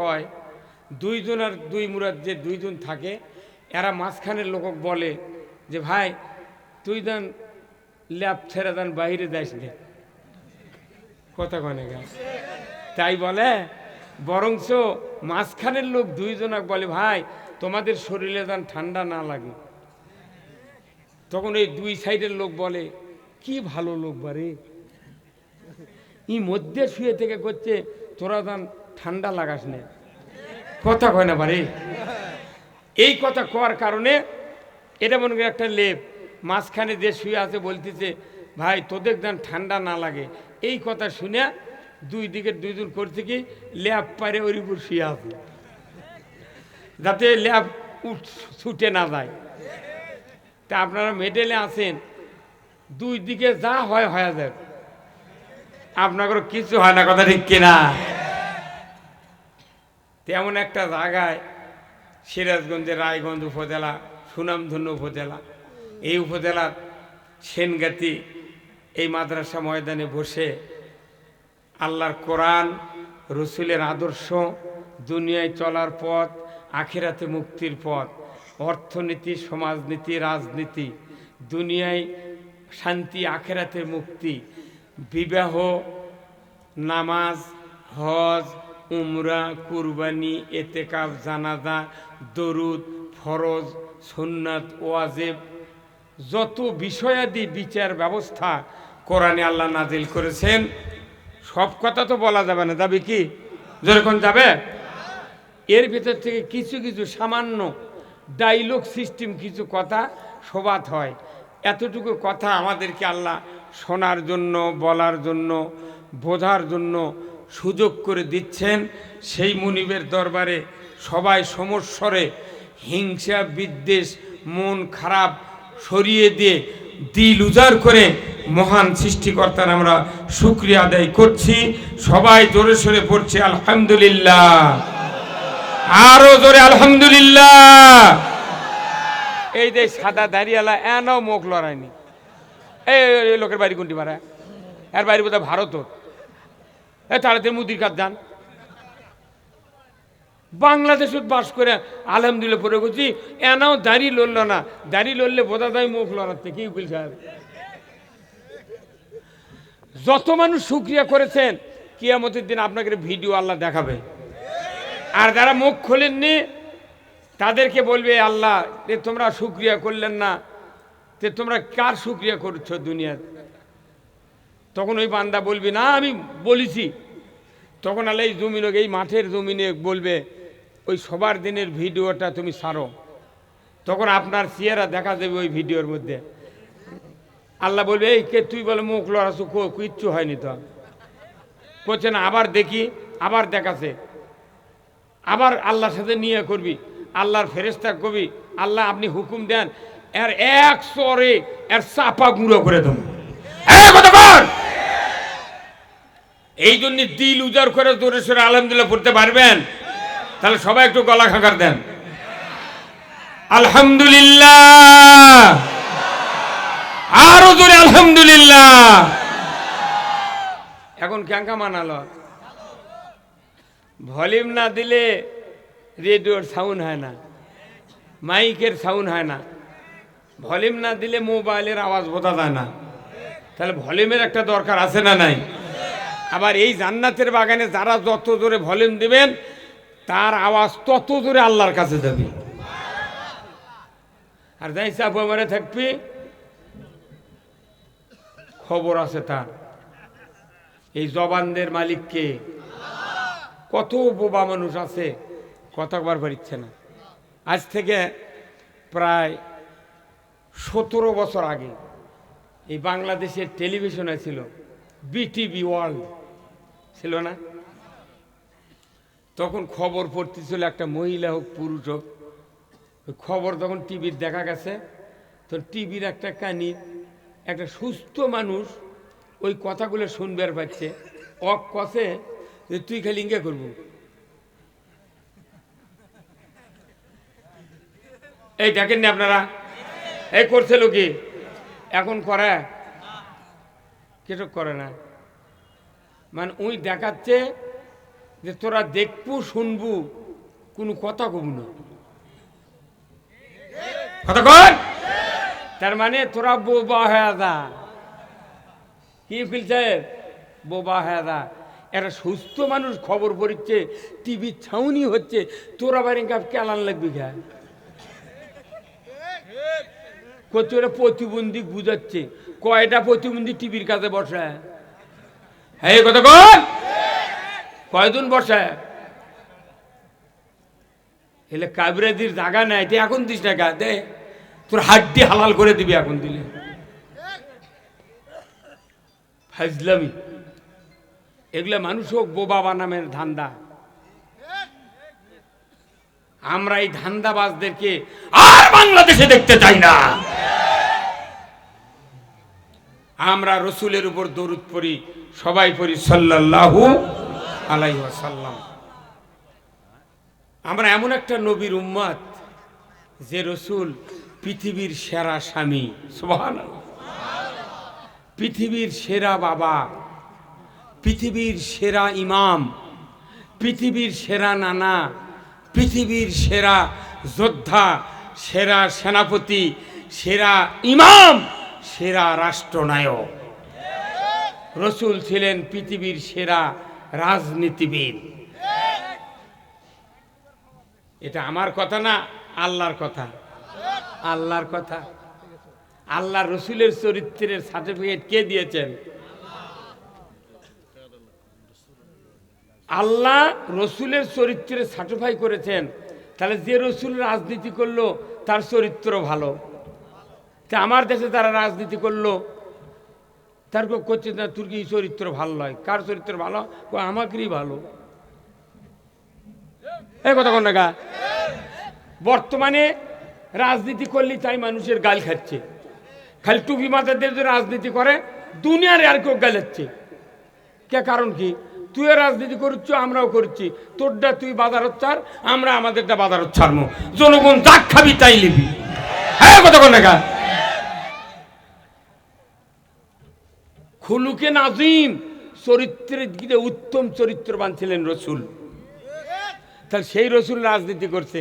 হয়। দুইজন আর দুই মুরাদ যে দুইজন থাকে, এরা মাঝখানের লোক বলে যে, ভাই, তুই দেন ল্যাব ছেড়ে দেন বাইরে যাইস নে। কথা কনে? গা তাই বলে? বরংস মাঝখানের লোক দুইজনক বলে, ভাই, তোমাদের শরীরে যেন, ঠান্ডা না লাগে। তখন এই দুই সাইডের লোক বলে, কি ভালো লোক বারে। ই মধ্যে শুয়ে থেকে করছে, তোরা যেন ঠান্ডা লাগাস নে। কথা কয় না বারে এই কথা কওয়ার কারণে এটা মনে করি একটা লেপ। মাঝখানে যে শুয়ে আছে বলতেছে, ভাই, তোদের যেন ঠান্ডা না লাগে। এই কথা শুনে দুই দিকের দুইজন করছে কি ল্যাব পারে ওর উপর শুয়ে আছে। যাতে ল্যাব উঠ, ছুটে না যায়। তা আপনারা মেডেলে আছেন, দুই দিকে যা হয়, হয়ে যায় আপনাদের কিছু হয় না, কথা ঠিক কিনা? তেমন একটা জায়গায় সিরাজগঞ্জের রায়গঞ্জ উপজেলা, সুনামধন্য উপজেলা। এই উপজেলার সেনগাতি এই মাদ্রাসা ময়দানে বসে আল্লাহর কোরআন, রসুলের আদর্শ, দুনিয়ায় চলার পথ, আখেরাতে মুক্তির পথ, অর্থনীতি, সমাজনীতি, রাজনীতি, দুনিয়ায় শান্তি, আখেরাতে মুক্তি, বিবাহ, নামাজ, হজ উমরা, কুরবানি এতেকাব জানাজা, দরুদ, ফরজ, সুন্নাত, ওয়াজেব, যত বিষয়াদি বিচার ব্যবস্থা কোরআনে আল্লাহ নাজিল করেছেন, সব কথা তো বলা যাবে না, যাবে কি? যেরকম যাবে? এর ভিতর থেকে কিছু কিছু সামান্য ডাইলগ সিস্টেম কিছু কথা শোভাত হয়। এতটুকু কথা আমাদেরকে আল্লাহ শোনার জন্য, বলার জন্য, বোঝার জন্য সুযোগ করে দিচ্ছেন সেই মুনিবের দরবারে সবাই সমস্বরে, হিংসা, বিদ্বেষ, মন খারাপ সরিয়ে দিয়ে দিল উজাড় করে মহান সৃষ্টিকর্তার আমরা শুক্রিয়া আদায় করছি। সবাই জোরে সোরে পড়ছে, আলহামদুলিল্লাহ। আরও জোরে আলহামদুলিল্লাহ। এই যে সাদা দাঁড়িয়ালা, এনও মুখ লড়ায়নি এই লোকের বাড়ি কোনটি মারা? এর বাড়ি বোধহয় ভারত এ তাড়াতাড়ি মুদির কাজ যান বাংলাদেশত বাস করে আলহামদুলিল্লাহ পড়ে গেছি এনাও দাড়ি লড়ল না। দাড়ি লড়লে বোঝা যায় মুখ লড়াতে কি উকিল সাহেব যত মানুষ সুক্রিয়া করেছেন, কিয়ামতের দিন আপনাকে ভিডিও আল্লাহ দেখাবে। আর যারা মুখ খোলেননি, তাদেরকে বলবে, আল্লাহ, যে তোমরা সুক্রিয়া করলেন না তে তোমরা কার সুক্রিয়া করছ দুনিয়াতে? তখন ওই বান্দা বলবি, না, আমি বলেছি। তখন আলে এই জমিন এই মাঠের জমিনে বলবে, ওই সবার দিনের ভিডিওটা তুমি সারো। তখন আপনার চেহারা দেখা যাবে ওই ভিডিওর মধ্যে। আল্লাহ বলবে, এই কে, তুই বলে মুখ লড়াছু কিচ্ছু হয়নি তো? করছে না, আবার দেখি, আবার দেখাছে। আবার আল্লাহর সাথে নিয়ে করবি, আল্লাহর ফেরেস্তা কবি, আল্লাহ আপনি হুকুম দেন, এর এক সরে এর চাপা গুঁড়ো করে দেব। কতক্ষণ এই জন্য দিল উজাড় করে জোরে সোরে আলহামদুলিল্লাহ পড়তে পারবেন। তাহলে সবাই একটু গলা খাকার দেন। আলহামদুলিল্লাহ। আরও জোরে আলহামদুলিল্লাহ। এখন ক্যাঙ্কা মানালো। ভলিউম না দিলে রেডিওর সাউন্ড হয় না, মাইকের সাউন্ড হয় না। ভলিউম না দিলে মোবাইলের আওয়াজ বোঝা যায় না। তাহলে ভলিউমের একটা দরকার আছে না নাই? আবার এই জান্নাতের বাগানে যারা যত জোরে ভলিউম দিবেন, তার আওয়াজ তত জোরে আল্লাহর কাছে যাবে। আর যাই চাপ মারে থাকবি, খবর আছে তার। এই জবানদের মালিককে কত বোবা মানুষ আছে, কথা বার পারিচ্ছে না। আজ থেকে প্রায় সতেরো বছর আগে এই বাংলাদেশের টেলিভিশনে ছিল, বিটিভি ওয়ার্ল্ড। ছিল না। তখন খবর পড়তেছিল একটা মহিলা হোক, পুরুষ হোক। খবর তখন টিভির দেখা গেছে। তো টিভির একটা কানি একটা সুস্থ মানুষ ওই কথাগুলো শুনবার পাচ্ছে। অক কষে যে তুই খালি ইঙ্গে করব। এই দেখেন না আপনারা? এই করছিল কি? এখন করে? কিছু করে না। মানে ওই দেখাচ্ছে যে তোরা দেখব, শুনবু, কোনো কথা কব না। কথা কর! তার মানে তোরা বোবা হয়ে দা কি উকিল সাহেব? বোবা হয়ে দা একটা সুস্থ মানুষ খবর পড়ছে টিভির ছাউনি হচ্ছে, তোরা বাড়ি কাপ কেলান লাগবি করছে ওরা প্রতিবন্ধী বুঝাচ্ছে, কয়টা প্রতিবন্ধী টিভির কাছে বসে? হ্যাঁ এই কথা কর কয়জন বসে? এলে কাবরাজির জায়গা নাই তুই এখন দিস টাকা দে। তোর হাড্ডি হালাল করে দিবি এখন দিলে। ফাজলামি। এগুলা মানুষ হোক, বোবা বানামের ধান্দা। আমরা এই ধান্দাবাজদেরকে আর বাংলাদেশে দেখতে চাই না। আমরা রসুলের উপর দরুদ পড়ি সবাই পড়ি সাল্লাল্লাহু আলাইহি ওয়াসাল্লাম। আমরা এমন একটা নবীর উম্মাদ যে রসুল পৃথিবীর সেরা স্বামী। সুবহানাল্লাহ। পৃথিবীর সেরা বাবা, পৃথিবীর সেরা ইমাম, পৃথিবীর সেরা নানা, পৃথিবীর সেরা যোদ্ধা, সেরা সেনাপতি, সেরা ইমাম, সেরা রাষ্ট্রনায়ক। রসুল ছিলেন পৃথিবীর সেরা রাজনীতিবিদ। এটা আমার কথা না, আল্লাহর কথা। আল্লাহর কথা। আল্লাহ রসুলের চরিত্রের সার্টিফিকেট কে দিয়েছেন? আল্লাহ রসুলের চরিত্রে সার্টিফাই করেছেন। তাহলে যে রসুল রাজনীতি করল, তার চরিত্র ভালো। তা আমার দেশে তারা রাজনীতি করল তার করছে না, তোর কি চরিত্র ভালো নয়? কার চরিত্র ভালো? ও আমাকেরই ভালো। এই কথা কোন গা। বর্তমানে রাজনীতি করলে তাই মানুষের গাল খাচ্ছে। খালি টুপি মাথাদের যদি রাজনীতি করে, দুনিয়ার আর কেউ গালাচ্ছে কে কারণ কি? তুইও রাজনীতি করছ আমরাও করছি। তোরটা তুই বাজার চার আমরা আমাদেরটা বাজার ছাড়মো জনগণ যাক খাবি তাই লিবি। হ্যাঁ কথা কোন গা। খুলুকে নাজিম, চরিত্রের দিকে উত্তম চরিত্রবান ছিলেন রসুল। তাহলে সেই রসুল রাজনীতি করছে,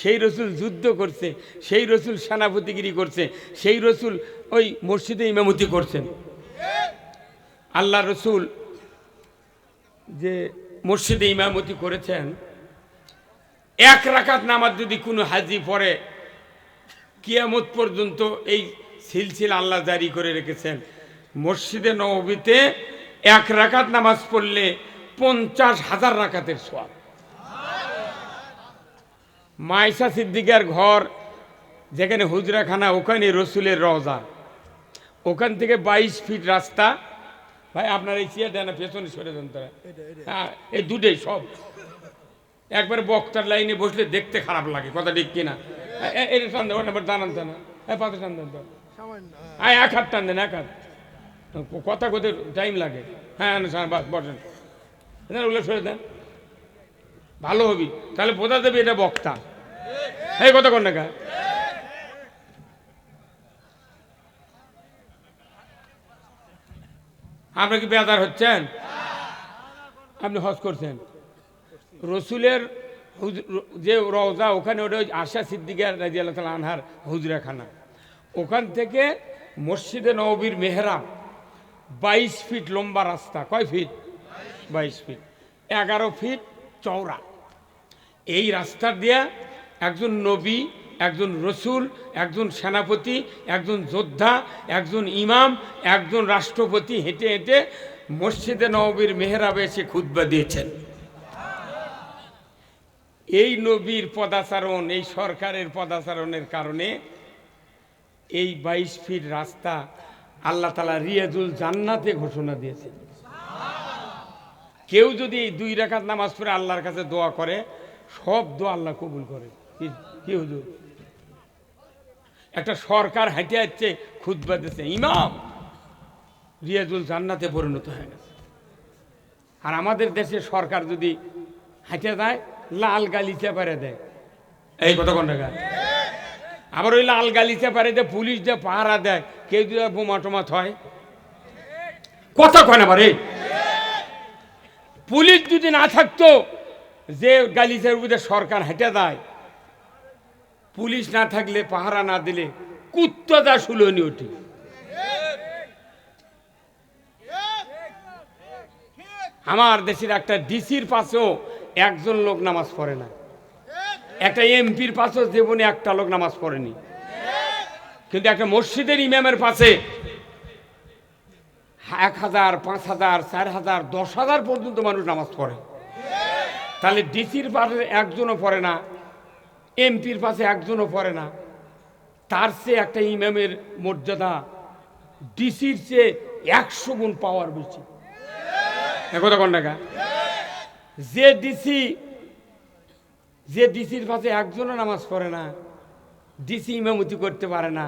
সেই রসুল যুদ্ধ করছে, সেই রসুল সেনাপতিগিরি করছে, সেই রসুল ওই মসজিদে ইমামতি করছেন। আল্লাহ রসুল যে মসজিদে ইমামতি করেছেন, এক রাখাত নামাজ যদি কোনো হাজি পড়ে, কিয়ামত পর্যন্ত এই সিলসিল আল্লাহ জারি করে রেখেছেন। মসজিদে নবীতে এক রাকাত নামাজ পড়লে পঞ্চাশ হাজার রাকাতের সোয়াব মাইসা সিদ্দিকার ঘর যেখানে হুজরাখানা ওখানে রসুলের রওজা। ওখান থেকে বাইশ ফিট রাস্তা। ভাই আপনার এই চেয়ারটা না পেছনে সরে দেন তারা। হ্যাঁ এই দুটোই সব। একবার বক্তার লাইনে বসলে দেখতে খারাপ লাগে কথা ঠিক কিনা। এটা টান ওটা টানান টানা হ্যাঁ পাতে টান দেন তো। হ্যাঁ এক হাত টান দেন এক হাত। কথা কথা টাইম লাগে। হ্যাঁ হ্যাঁ বাস, বসেন। ওগুলো সরে দেন। ভালো হবি। তাহলে বোঝা যাবে এটা বক্তা। এই কথা কর না কা আপনি কি বেদার হচ্ছেন? আপনি হজ করছেন। রসুলের যে রওজা ওখানে ওটা আশা সিদ্দিকার রাজি আল্লাহ আনহার হুজরাখানা। ওখান থেকে মসজিদে নবীর মেহরাব বাইশ ফিট লম্বা রাস্তা। কয় ফিট? বাইশ ফিট। এগারো ফিট চওড়া। এই রাস্তা দিয়া একজন নবী, একজন রসুল, একজন সেনাপতি, একজন যোদ্ধা, একজন ইমাম, একজন রাষ্ট্রপতি হেঁটে হেঁটে মসজিদে নবীর মেহরাবে এসে খুদ্া দিয়েছেন। এই নবীর পদাচারণ, এই সরকারের পদাচারণের কারণে এই বাইশ ফিট রাস্তা আল্লাহ তালা রিয়াজুল জান্নাতে ঘোষণা দিয়েছেন কেউ যদি এই দুই রাকাত নামাজ পড়ে আল্লাহর কাছে দোয়া করে, সব দোয়া আল্লাহ কবুল করে। কি- হুজুর? একটা সরকার হাঁটে যাচ্ছে খুদবা দিচ্ছে ইমাম। রিয়াজুল জান্নাতে পরিণত হয়ে গেছে। আর আমাদের দেশে সরকার যদি হাঁটে যায়, লাল গালিচা পারে দেয়। এই কত কোন টাকা আবার ওই লাল গালিচা পারে দেয় পুলিশ যে পাহারা দেয়। কেউ যদি বোমা থয়, কথা কয় না বারে? পুলিশ যদি না থাকতো, যে গালিচার উপরে সরকার হেঁটে দেয় পুলিশ না থাকলে, পাহারা না দিলে কুত্তদা শুলনি ওঠে আমার দেশের একটা ডিসির পাশেও একজন লোক নামাজ পড়ে না। একটা এমপির পাশেও জীবনে একটা লোক নামাজ পড়েনি। কিন্তু একটা মসজিদের ইমামের পাশে এক হাজার, পাঁচ হাজার, চার হাজার, দশ হাজার পর্যন্ত মানুষ নামাজ পড়ে। তাহলে ডিসির পাশে একজনও পড়ে না, এমপির পাশে একজনও পড়ে না। তার চেয়ে একটা ইমামের মর্যাদা ডিসির চেয়ে একশো গুণ পাওয়ার বেশি। একথা কোন? যে ডিসি, যে ডিসির পাশে একজনও নামাজ পড়ে না ডিসি ইমামতি করতে পারে না।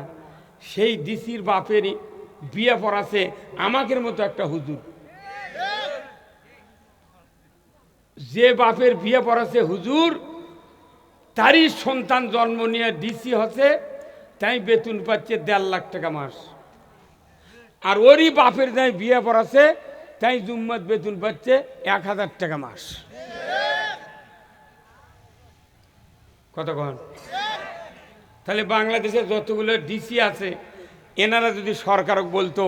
সেই ডিসির বাপের বিয়ে পড়াছে আমাকের মতো একটা হুজুর। যে বাপের বিয়ে পড়াছে হুজুর, তারই সন্তান জন্ম নিয়ে ডিসি হচ্ছে, তাই বেতন পাচ্ছে দেড় লাখ টাকা মাস। আর ওরই বাপের যাই বিয়ে পড়াছে, তাই জুম্মাত বেতন পাচ্ছে এক হাজার টাকা মাস। কতক্ষণ তাহলে বাংলাদেশে যতগুলো ডিসি আছে, এনারা যদি সরকারক বলতো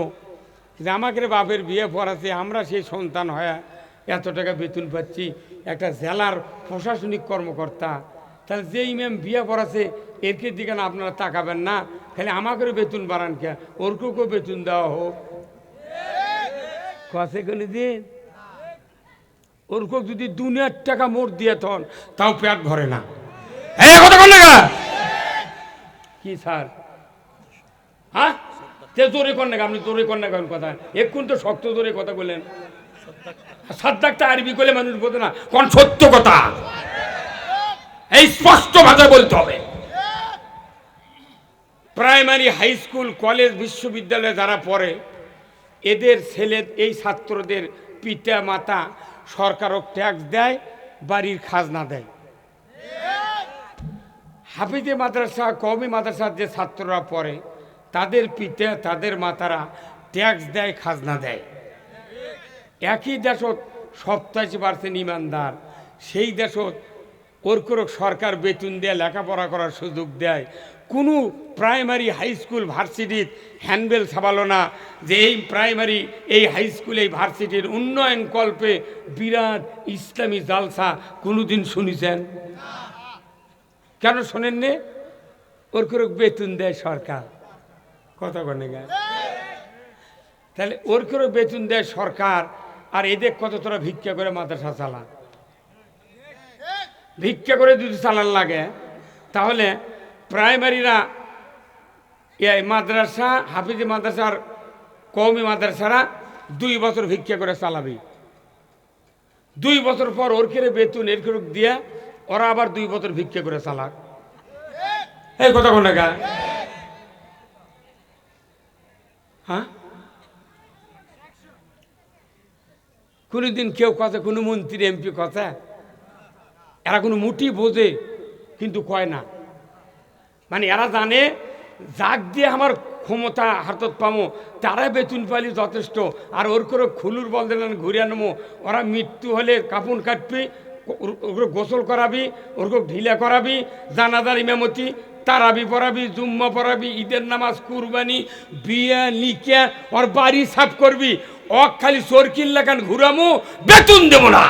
যে আমাকে বাপের বিয়ে পড়াছে আমরা সেই সন্তান হয়ে এত টাকা বেতন পাচ্ছি, একটা জেলার প্রশাসনিক কর্মকর্তা, তাহলে যে ইমাম বিয়ে পড়াছে এরকে দিকে না আপনারা তাকাবেন না, খালি আমাকেও বেতন বাড়ান কে ওরকেও বেতন দেওয়া হোক। কষে কোনো দিন ওরকম যদি দুনিয়ার টাকা মোট দিয়ে তখন, তাও পেট ভরে না। কথা কি স্যার? হ্যাঁ? তে জোরে কর না আপনি জোরে কর না কথা। এক্ষুন তো শক্ত জোরে কথা বললেন। সাদ্দাকটা আরবি করলে মানুষ বোঝে না, কোন সত্য কথা? এই স্পষ্ট ভাষা বলতে হবে। প্রাইমারি হাই স্কুল, কলেজ, বিশ্ববিদ্যালয়ে যারা পড়ে, এদের ছেলে, এই ছাত্রদের পিতা মাতা সরকারও ট্যাক্স দেয়, বাড়ির খাজনা দেয়। হাফিজে মাদ্রাসা, কওমি মাদ্রাসার যে ছাত্ররা পড়ে, তাদের পিতা তাদের মাতারা ট্যাক্স দেয়, খাজনা দেয়। একই দেশত সপ্তাশি পার্সেন্ট ইমানদার, সেই দেশত ওর করে সরকার বেতন দেয়, লেখাপড়া করার সুযোগ দেয়। কোনো প্রাইমারি হাই স্কুল, ভার্সিটির হ্যান্ডবেল ছাপালো না যে এই প্রাইমারি, এই হাই স্কুল, এই ভার্সিটির উন্নয়ন কল্পে বিরাট ইসলামী জালসা কোনোদিন শুনেছেন? কেন শোনেননি? ওর করে বেতন দেয় সরকার। কথা গায়ে তাহলে ওর করে বেতন দেয় সরকার, আর এদের কত তোরা ভিক্ষা করে মাদ্রাসা চালা ভিক্ষা করে যদি চালান লাগে, তাহলে প্রাইমারিরা এই মাদ্রাসা, হাফিজি মাদ্রাসার কৌমি মাদ্রাসারা দুই বছর ভিক্ষা করে চালাবি। দুই বছর পর ওর কেড়ে বেতন এর করে দিয়ে ওরা আবার দুই বছর ভিক্ষা করে চালাক। এই কথা কোন গা। হ্যাঁ? কোনোদিন কেউ কথা কোনো মন্ত্রী এমপি কথা এরা কোনো মুঠি বোঝে, কিন্তু কয় না। মানে এরা জানে, যাক দিয়ে আমার ক্ষমতা হাতত পামো, তারা বেতন পালি যথেষ্ট, আর ওর করে খুলুর বল দিলেন, ঘুরিয়ে আনব ওরা মৃত্যু হলে কাপুন কাটবি ওগুলো গোসল করাবি ওরকম ঢিলা করাবি, জানাজার ইমামতি তারাবি পড়াবি, জুম্মা পড়াবি, ঈদের নামাজ, কুরবানি, বিয়া, নিকা, ওর বাড়ি সাফ করবি। অক খালি চরকির লাগান ঘুরামো, বেতন দেবো না।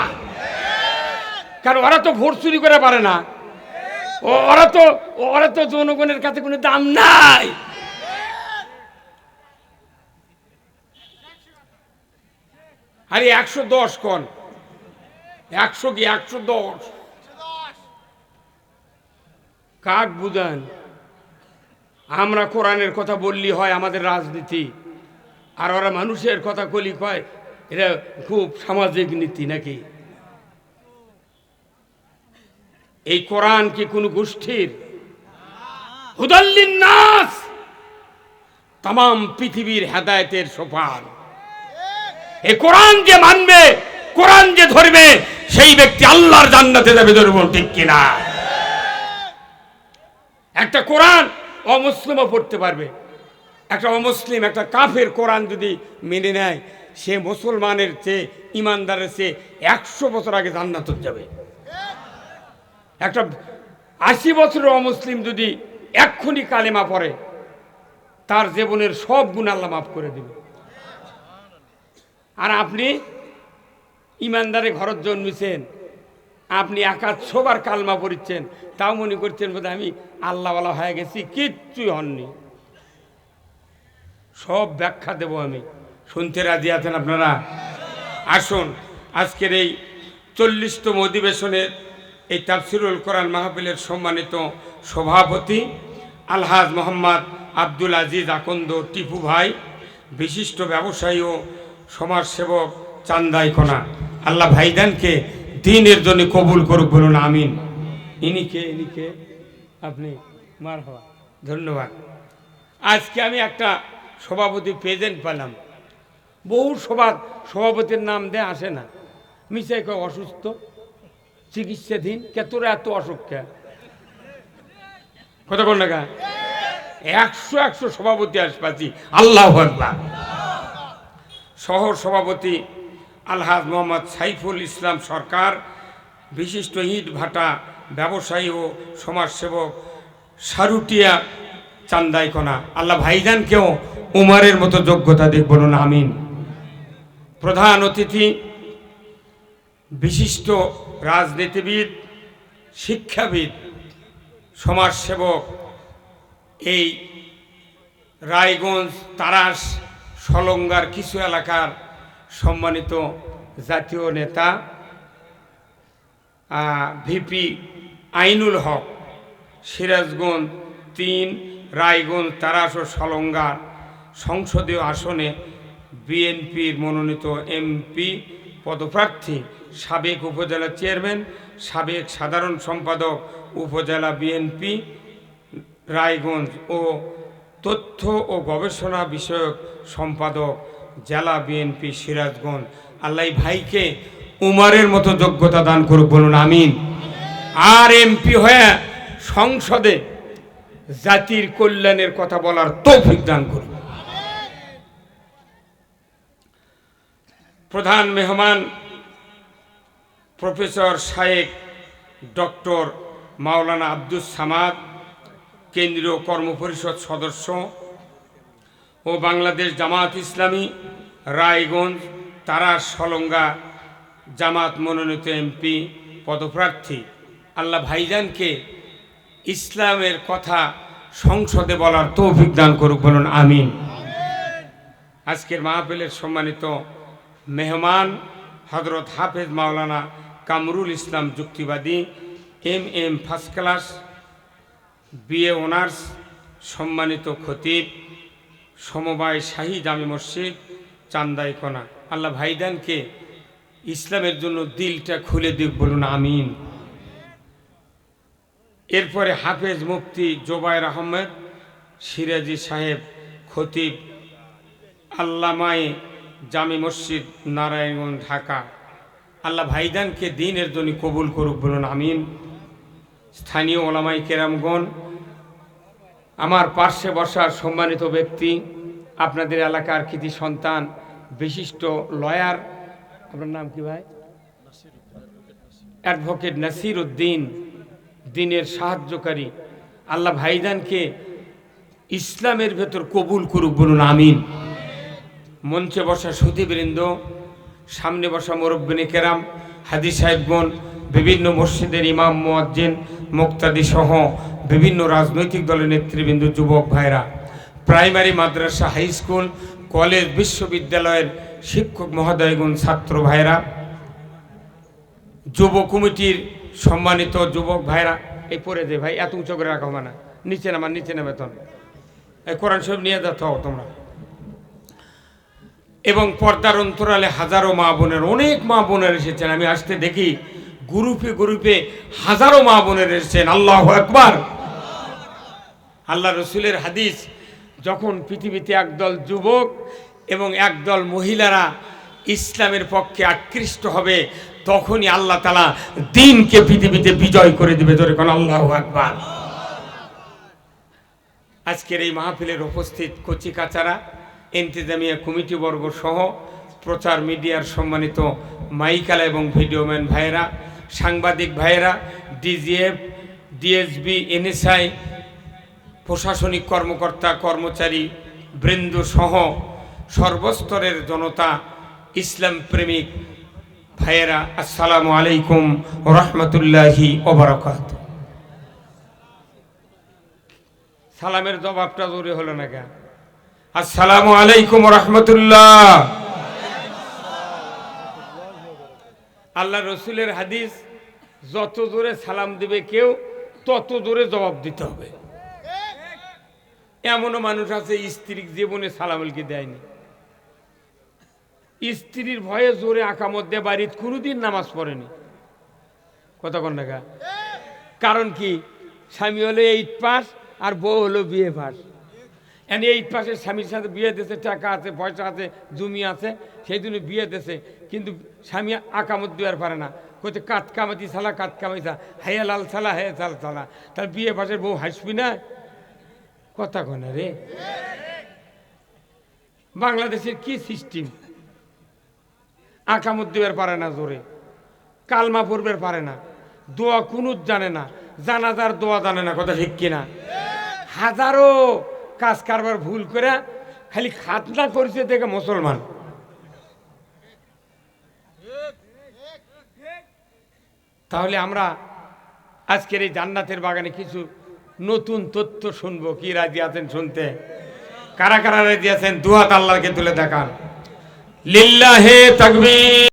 কারণ ওরা তো ভোট চুরি করে পারে না। ওরা তো ওরা তো জনগণের কাছে কোনো দাম নাই। আরে একশো দশ কন। একশো কি একশো দশ? কাক বুঝান আমরা কোরআনের কথা বললি হয় আমাদের রাজনীতি, আর ওরা মানুষের কথা কলি কয়, এটা খুব সামাজিক নীতি নাকি? এই কোরআন কি কোনো গোষ্ঠীর? নাস তাম পৃথিবীর হেদায়েতের সোপান। এই কোরআন যে মানবে কোরআন যে ধরবে, সেই ব্যক্তি আল্লাহর জান্নাতে যাবে ধরবো, ঠিক কিনা? একটা কোরআন অমুসলিমও পড়তে পারবে। একটা অমুসলিম, একটা কাফের কোরআন যদি মেনে নেয়, সে মুসলমানের চেয়ে, ইমানদারের চেয়ে একশো বছর আগে জান্নাত যাবে। একটা আশি বছরের অমুসলিম যদি এক্ষুনি কালেমা পড়ে, তার জীবনের সব গুণ আল্লাহ মাফ করে দেবে। আর আপনি ইমানদারে ঘরত জন্মেছেন। আপনি একাত সবার কালমা পড়িচ্ছেন। তাও মনে করছেন বোধ আমি আল্লাহওয়ালা হয়ে গেছি, কিচ্ছুই হননি। সব ব্যাখ্যা দেব আমি। শুনতে রাজি আছেন আপনারা? আসুন, আজকের এই চল্লিশতম অধিবেশনের এই তাফসিরুল কোরআন মাহফিলের সম্মানিত সভাপতি আলহাজ মোহাম্মদ আব্দুল আজিজ আকন্দ টিপু ভাই, বিশিষ্ট ব্যবসায়ী ও সমাজসেবক চান্দাই কোনা আল্লাহ ভাইদানকে দিনের জন্য কবুল করুক বলুন, আমিন। ইনিকে ইনিকে আপনি মার হওয়া। ধন্যবাদ। আজকে আমি একটা সভাপতি প্রেজেন্ট পেলাম। বহু সভা, সভাপতির নাম দেয় আসে না। মিশাই কয়, অসুস্থ? চিকিৎসাধীন? কে, তোরা এত অসুখ কে? কত কোন? টাকা একশো একশো সভাপতি আসপাছি আল্লাহ আকবার। শহর সভাপতি আলহাজ মোহাম্মদ সাইফুল ইসলাম সরকার, বিশিষ্ট ইট ভাটা ব্যবসায়ী ও সমাজসেবক সারুটিয়া চান্দাইকোনা। আল্লাহ ভাইজানকেও উমারের মতো যোগ্যতা দিক বলুন, আমিন। প্রধান অতিথি, বিশিষ্ট রাজনীতিবিদ, শিক্ষাবিদ, সমাজসেবক, এই রায়গঞ্জ তারাস, সলঙ্গার কিছু এলাকার সম্মানিত জাতীয় নেতা ভিপি আইনুল হক, সিরাজগঞ্জ তিন, রায়গঞ্জ তারাস ও সলঙ্গার সংসদীয় আসনে বিএনপির মনোনীত এমপি পদপ্রার্থী, সাবেক উপজেলা চেয়ারম্যান, সাবেক সাধারণ সম্পাদক উপজেলা বিএনপি, রায়গঞ্জ ও তথ্য ও গবেষণা বিষয়ক সম্পাদক জেলা বিএনপি, সিরাজগঞ্জ। আল্লাহ ভাইকে উমারের মতো যোগ্যতা দান করুক, বলুন আমিন। আর এমপি হয়ে সংসদে জাতির কল্যাণের কথা বলার তৌফিক দান করুন। প্রধান মেহমান প্রফেসর শায়েক ডক্টর মাওলানা আব্দুস সামাদ, কেন্দ্রীয় কর্মপরিষদ সদস্য ও বাংলাদেশ জামাত ইসলামী, রায়গঞ্জ, তারা সলঙ্গা, জামাত মনোনীত এমপি পদপ্রার্থী। আল্লাহ ভাইজানকে ইসলামের কথা সংসদে বলার তৌফিক দান করুক, বলুন আমিন। আজকের মাহফিলের সম্মানিত মেহমান হজরত হাফেজ মাওলানা কামরুল ইসলাম যুক্তিবাদী M M first class, BA honours, সম্মানিত খতিব সমবায় শাহী জামি মসজিদ, চান্দাই চান্দাইকোনা আল্লাহ ভাইদানকে ইসলামের জন্য দিলটা খুলে দিক বলুন, আমিন। এরপরে হাফেজ মুফতি জোবায়ের আহমেদ, সিরাজি সাহেব, খতিব, আল্লামায়ে জামি মসজিদ, নারায়ণগঞ্জ, ঢাকা। আল্লাহ ভাইদানকে দিনের জন্য কবুল করুক বলুন, আমিন। স্থানীয় ওলামাই কেরামগণ আমার পার্শ্বে বসার সম্মানিত ব্যক্তি, আপনাদের এলাকার কৃতি সন্তান, বিশিষ্ট লয়ার আপনার নাম কি ভাই? অ্যাডভোকেট নাসির উদ্দিন, দিনের সাহায্যকারী। আল্লাহ ভাইদানকে ইসলামের ভেতর কবুল করুক বলুন, আমিন। মঞ্চে বসা সুধীবৃন্দ, সামনে বসা মুরব্বিনী কেরাম হাদি সাহেবগণ, বিভিন্ন মসজিদের ইমাম, মোয়াজ্জেন, মুক্তাদি সহ বিভিন্ন রাজনৈতিক দলের নেতৃবৃন্দ, যুবক ভাইরা, প্রাইমারি মাদ্রাসা, হাই স্কুল, কলেজ, বিশ্ববিদ্যালয়ের শিক্ষক মহোদয়গণ, ছাত্র ভাইরা, যুব কমিটির সম্মানিত যুবক ভাইরা, এই পরে দে ভাই, এত উঁচু করে রাখো মানা, নিচে নামা নিচে নেবে বেতন এই কোরআন সব নিয়ে যাচ্ছ তোমরা। এবং পর্দার অন্তরালে হাজারো মা বোনের, অনেক মা বোনের এসেছেন, আমি আসতে দেখি গ্রুপে গ্রুপে হাজারো মা বোনের এসেছেন। আল্লাহ একবার আল্লাহ রসুলের হাদিস, যখন পৃথিবীতে একদল যুবক এবং একদল মহিলারা ইসলামের পক্ষে আকৃষ্ট হবে, তখনই আল্লাহ তালা দিনকে পৃথিবীতে বিজয় করে দেবে। ধরে কোন আল্লাহ একবার আজকের এই মাহফিলের উপস্থিত কচি কাচারা এন্তেজামিয়া কমিটি বর্গ সহ প্রচার মিডিয়ার সম্মানিত মাইকালা এবং ভিডিওম্যান ভাইয়েরা সাংবাদিক ভাইয়েরা, ডিজিএফ, ডিএসবি, এনএসআই, প্রশাসনিক কর্মকর্তা, কর্মচারী বৃন্দ সহ সর্বস্তরের জনতা, ইসলাম প্রেমিক ভাইয়েরা, আসসালামু আলাইকুম রহমতুল্লাহি ওবরাকাত সালামের জবাবটা জোরে হলো না কেন? আসসালামু আলাইকুম রহমতুল্লাহ। আল্লাহ রসুলের হাদিস, যত জোরে সালাম দিবে কেউ, তত জোরে জবাব দিতে হবে। এমনও মানুষ আছে, স্ত্রীর জীবনে সালামলকে দেয়নি। স্ত্রীর ভয়ে জোরে আঁকা মধ্যে বাড়ির কোনোদিন নামাজ পড়েনি। কন টাকা কারণ কি? স্বামী হলো এইট পাস, আর বউ হলো বিয়ে পাস। এন এইট পাসের স্বামীর সাথে বিয়ে দিয়েছে, টাকা আছে, পয়সা আছে, জমি আছে, সেই জন্য বিয়ে দিয়েছে। কিন্তু স্বামী আকামত দেওয়ার পারে না। কইতে কাত কামাতি সালা কাত কামাইছা হাইয়া লাল সালা হাইয়া চাল সালা। তার বিয়ে পাশের বউ হাসবি না? কথা কনে রে। বাংলাদেশের কি সিস্টেম? আকামত দেওয়ার পারে না জোরে। কালমা পড়বের পারে না। দোয়া কুনুত জানে না। জানাজার দোয়া জানে না। কথা ঠিক কিনা? হাজারো কাজ কারবার ভুল করে খালি খাতনা করেছে দেখে মুসলমান। তাহলে আমরা আজকের এই জান্নাতের বাগানে কিছু নতুন তথ্য শুনব। কি রাজি আছেন শুনতে? কারা কারা রাজি আছেন? দুহাত আল্লাহকে তুলে দেখান। লিল্লাহে তাকবীর।